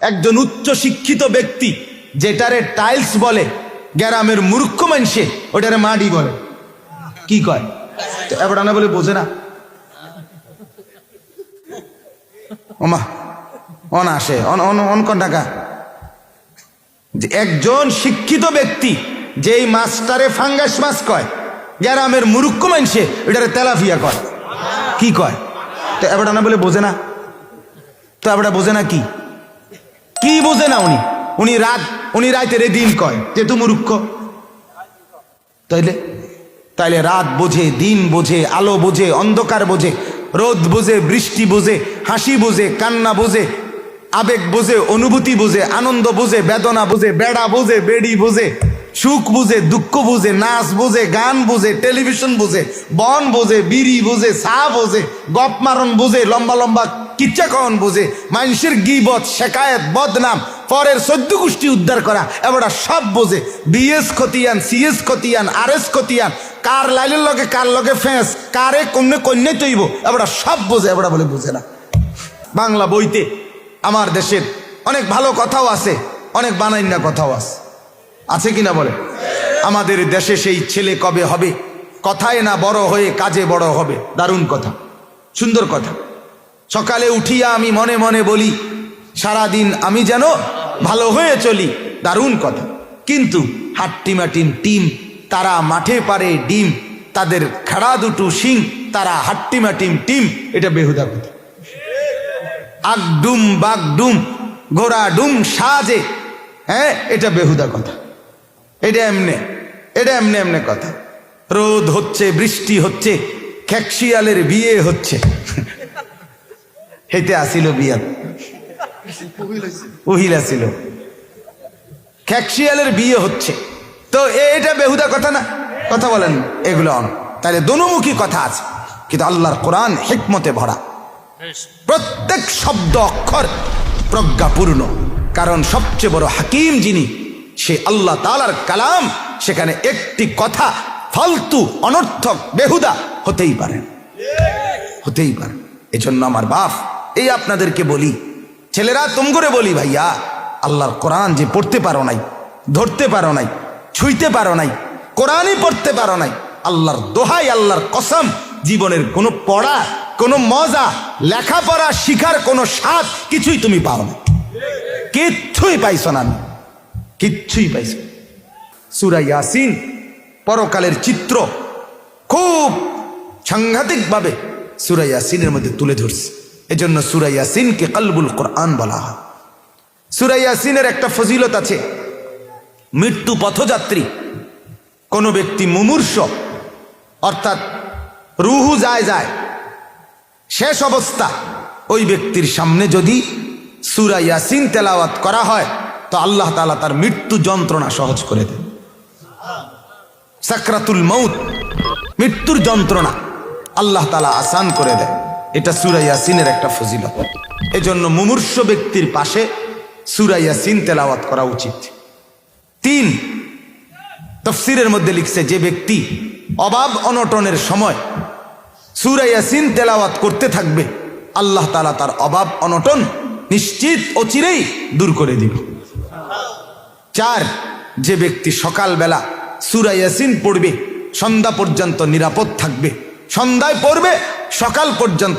একজন উচ্চ শিক্ষিত ব্যক্তি যেটারে টাইলস বলে, গ্রামের মূর্খ মানুষে, ওটারে মাটি বলে। কি কয়? এবার বলে বোঝে না। ওমা অন আসে অন অন অন কোন টাকা? একজন শিক্ষিত ব্যক্তি যেই মাছটারে ফাঙ্গাস মাছ কয়, গ্রামের মুরুক্ষ মানুষে এটারে তেলাফিয়া কয়। কি কয়? তো এবার বলে বোঝে না। তো এবার বোঝে না কি? কি বোঝে না উনি? উনি রাত উনি রাতের দিন কয় যেহেতু রুক্ষ। তাইলে তাইলে রাত বোঝে, দিন বোঝে, আলো বোঝে, অন্ধকার বোঝে, রোদ বোঝে, বৃষ্টি বোঝে, হাসি বোঝে, কান্না বোঝে, আবেগ বোঝে, অনুভূতি বোঝে, আনন্দ বোঝে, বেদনা বোঝে, বেড়া বোঝে, বেড়ি বোঝে। সুখ বুঝে, দুঃখ বুঝে, নাচ বুঝে, গান বুঝে, টেলিভিশন বুঝে, বন বুঝে, বিড়ি বুঝে, চা বোঝে, গপ মারণ বুঝে, লম্বা লম্বা কিচ্ছা কন বোঝে, মানুষের গিবত, শেখায়ত, বদনাম, পরের সদ্য গোষ্ঠী উদ্ধার করা, এবারটা সব বোঝে। বিএস খতিয়ান, সিএস খতিয়ান আর এস খতিয়ান, কার লাইলের লগে কার লগে ফেঁস, কারে কন্যে কন্যে তৈব, এবারটা সব বোঝে, এবারটা বলে বুঝে না। বাংলা বইতে, আমার দেশের অনেক ভালো কথাও আছে, অনেক বানাইনা কথাও আছে। আছে কিনা বলে? আমাদের দেশে সেই ছেলে কবে হবে? কথায় না বড় হয়ে কাজে বড় হবে? দারুণ কথা, সুন্দর কথা। সকালে উঠিয়া আমি মনে মনে বলি, সারাদিন আমি যেন ভালো হয়ে চলি, দারুণ কথা। কিন্তু হাট্টিমাটিম টিম তারা মাঠে পারে ডিম, তাদের খেড়া দুটো শিং, তারা হাট্টিমাটিম টিম এটা বেহুদা কথা। আগডুম বাগডুম ঘোড়া ডুম সাজে হ্যাঁ এটা বেহুদা কথা। এটা এমনে এটা এমনে এমনে কথা। রোদ হচ্ছে বৃষ্টি হচ্ছে খ্যাকশিয়ালের বিয়ে হচ্ছে। হেতে আসিল বিয়াত উহিল আসিল। খ্যাকশিয়ালের বিয়ে হচ্ছে। তো এটা বেহুদা কথা না? কথা বলেন এগুলো অন। তাহলে দোনোমুখী কথা আছে। কিন্তু আল্লাহর কোরআন হেকমতে ভরা। প্রত্যেক শব্দ অক্ষর প্রজ্ঞাপূর্ণ। কারণ সবচেয়ে বড় হাকিম যিনি সে আল্লাহ তালার কালাম, সেখানে একটি কথা ফালতু, অনর্থক, বেহুদা হতেই পারেন হতেই পারে এজন্য আমার বাপ, এই আপনাদেরকে বলি, ছেলেরা তুম করে বলি ভাইয়া, আল্লাহর কোরআন যে পড়তে পারো নাই, ধরতে পারো নাই, ছুঁইতে পারো নাই, কোরআনই পড়তে পারো নাই, আল্লাহর দোহাই, আল্লাহর কসম, জীবনের কোনো পড়া, কোনো মজা, লেখাপড়া শিখার কোনো স্বাদ কিছুই তুমি পাও না কিচ্ছুই পাইছ না কিচ্ছুই পাইছো। সূরা ইয়াসিন, পরকালের চিত্র খুব সাংঘাতিকভাবে সূরা ইয়াসিনের মধ্যে তুলে ধরছে। এজন্য সূরা ইয়াসিনকে কলবুল কোরআন বলা হয়। সূরা ইয়াসিনের একটা ফজিলত আছে, মৃত্যু পথযাত্রী। কোনো ব্যক্তি মুমূর্ষ, অর্থাৎ রুহু যায় যায়, শেষ অবস্থা ওই ব্যক্তির সামনে যদি সুরা ইয়াসিন তেলাওয়াত করা হয় তো আল্লাহ তালা তার মৃত্যু যন্ত্রণা সহজ করে দেন। সাকরাতুল মৌত মৃত্যুর যন্ত্রণা আল্লাহ তালা আসান করে দেয় এটা সুরা ইয়াসিনের একটা ফজিলত। এজন্য মুমূর্ষ ব্যক্তির পাশে সুরা ইয়াসিন তেলাওয়াত করা উচিত। তিন, তফসিরের মধ্যে লিখছে, যে ব্যক্তি অভাব অনটনের সময় সুরা ইয়াসিন তেলাওয়াত করতে থাকবে, আল্লাহ তালা তার অভাব অনটন নিশ্চিত অচিরেই দূর করে দিবে। চার, যে ব্যক্তি সকালবেলা সুরা ইয়াসিন পড়বে, সন্ধ্যা পর্যন্ত নিরাপদ থাকবে, সন্ধ্যায় পড়বে, সকাল পর্যন্ত